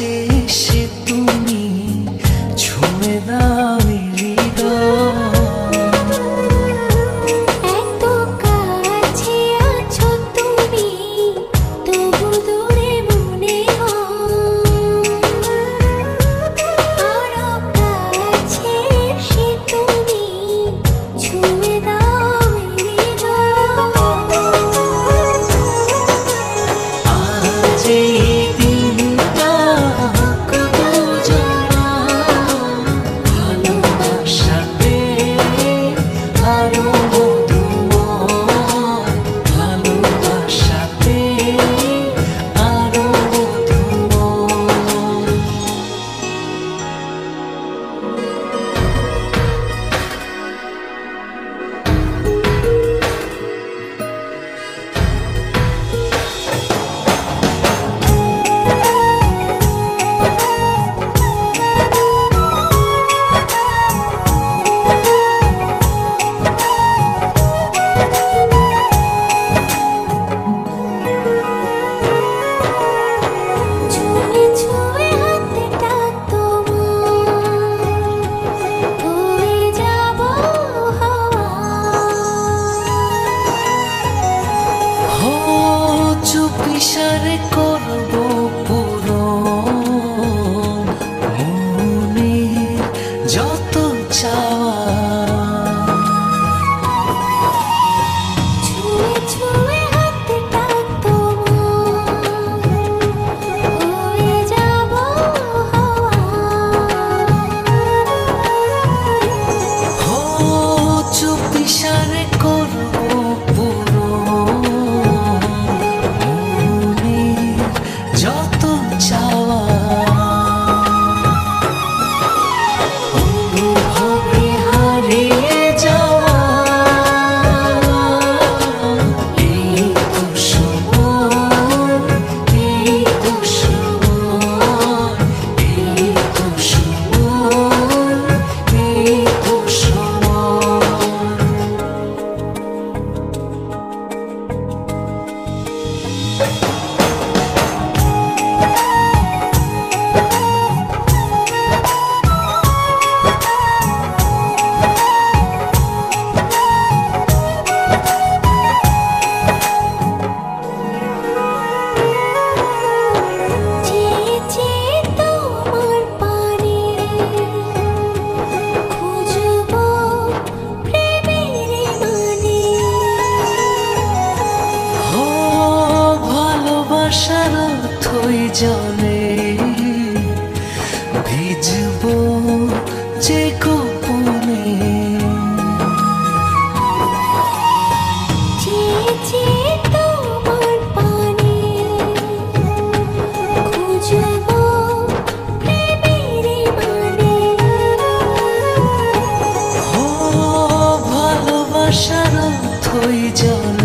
see আশার করব পুরো। মনে যত চাওয়া সবাই জানে ভিজব যে গোপনে ভালোবাসার থই জানে